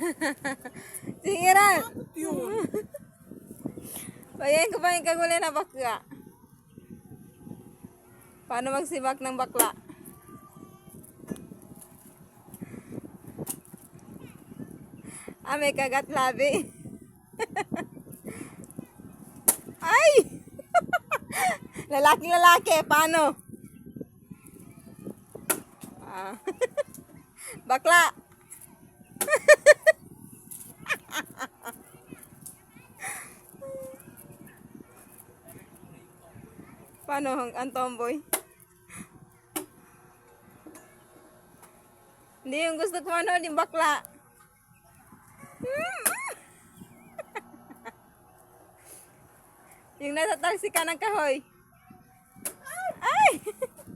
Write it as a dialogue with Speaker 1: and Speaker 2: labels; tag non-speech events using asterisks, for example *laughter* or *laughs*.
Speaker 1: *laughs* Sige na. Bayan ko pa yung kaguli na bakla. Paano magsibak ng bakla? Ah, may kagat labi. *laughs* Ay! *laughs* lalaki lalaki, paano? Ah. bakla. Paano ang, tomboy? Hindi yung gusto ko ano, yung bakla. *laughs* yung nasa talsi ka ng kahoy. Ay! *laughs*